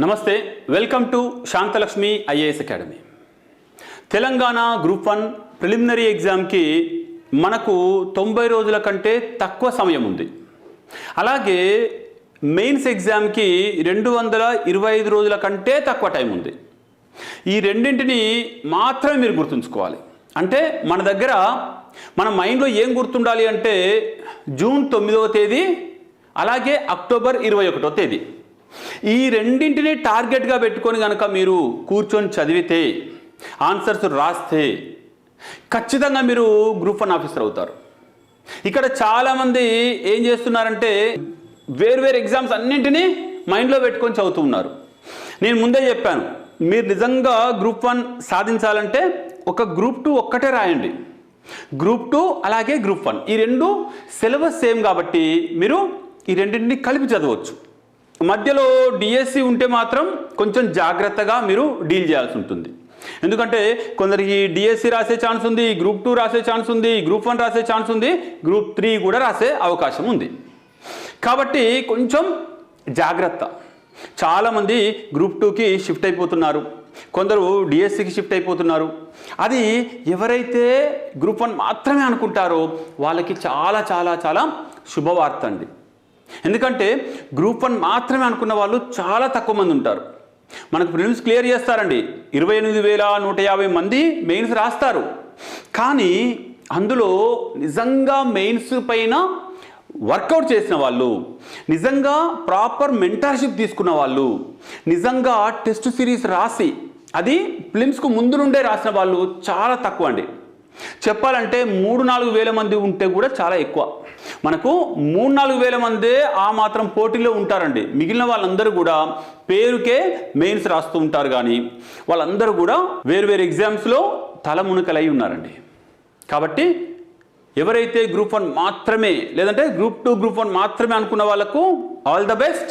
నమస్తే welcome to Shantalakshmi IAS academy. Telangana group one preliminary ఎగ్జామ్కి మనకు తొంభై రోజుల కంటే తక్కువ సమయం ఉంది. అలాగే మెయిన్స్ ఎగ్జామ్కి రెండు వందల ఇరవై ఐదు రోజుల కంటే తక్కువ టైం ఉంది. ఈ రెండింటిని మాత్రమే మీరు గుర్తుంచుకోవాలి. అంటే మన దగ్గర మన మైండ్లో ఏం గుర్తుండాలి అంటే జూన్ తొమ్మిదవ తేదీ అలాగే అక్టోబర్ ఇరవై ఒకటో తేదీ. ఈ రెండింటిని టార్గెట్గా పెట్టుకొని కనుక మీరు కూర్చొని చదివితే ఆన్సర్స్ రాస్తే ఖచ్చితంగా మీరు గ్రూప్ వన్ ఆఫీసర్ అవుతారు. ఇక్కడ చాలామంది ఏం చేస్తున్నారంటే వేరు వేరు ఎగ్జామ్స్ అన్నింటినీ మైండ్లో పెట్టుకొని చదువుతూ ఉన్నారు. నేను ముందే చెప్పాను మీరు నిజంగా గ్రూప్ వన్ సాధించాలంటే ఒక గ్రూప్ టూ ఒక్కటే రాయండి. గ్రూప్ టూ అలాగే గ్రూప్ వన్. ఈ రెండు సిలబస్ సేమ్ కాబట్టి మీరు ఈ రెండింటిని కలిపి చదవచ్చు. మధ్యలో డిఎస్సి ఉంటే మాత్రం కొంచెం జాగ్రత్తగా మీరు డీల్ చేయాల్సి ఉంటుంది. ఎందుకంటే కొందరికి డిఎస్సి రాసే ఛాన్స్ ఉంది గ్రూప్ టూ రాసే ఛాన్స్ ఉంది గ్రూప్ వన్ రాసే ఛాన్స్ ఉంది గ్రూప్ త్రీ కూడా రాసే అవకాశం ఉంది. కాబట్టి కొంచెం జాగ్రత్త. చాలామంది గ్రూప్ టూకి షిఫ్ట్ అయిపోతున్నారు. కొందరు డిఎస్సికి షిఫ్ట్ అయిపోతున్నారు. అది ఎవరైతే గ్రూప్ వన్ మాత్రమే అనుకుంటారో వాళ్ళకి చాలా చాలా చాలా శుభవార్త అండి. ఎందుకంటే గ్రూప్ వన్ మాత్రమే అనుకున్న వాళ్ళు చాలా తక్కువ మంది ఉంటారు. మనకు ప్రిలిమ్స్ క్లియర్ చేస్తారండి. ఇరవై ఎనిమిది వేల నూట యాభై మంది మెయిన్స్ రాస్తారు. కానీ అందులో నిజంగా మెయిన్స్ పైన వర్కౌట్ చేసిన వాళ్ళు నిజంగా ప్రాపర్ మెంటర్షిప్ తీసుకున్న వాళ్ళు నిజంగా టెస్ట్ సిరీస్ రాసి అది ఫిలిమ్స్కు ముందు నుండే రాసిన వాళ్ళు చాలా తక్కువ అండి. చెప్పాలంటే మూడు నాలుగు వేల మంది ఉంటే కూడా చాలా ఎక్కువ. మనకు మూడు నాలుగు వేల మందే ఆ మాత్రం పోటీలో ఉంటారండి. మిగిలిన వాళ్ళందరూ కూడా పేరుకే మెయిన్స్ రాస్తూ ఉంటారు కానీ వాళ్ళందరూ కూడా వేరు వేరు ఎగ్జామ్స్లో తలమునకలై ఉన్నారండి. కాబట్టి ఎవరైతే గ్రూప్ వన్ మాత్రమే లేదంటే గ్రూప్ టూ గ్రూప్ వన్ మాత్రమే అనుకున్న వాళ్ళకు ఆల్ ద బెస్ట్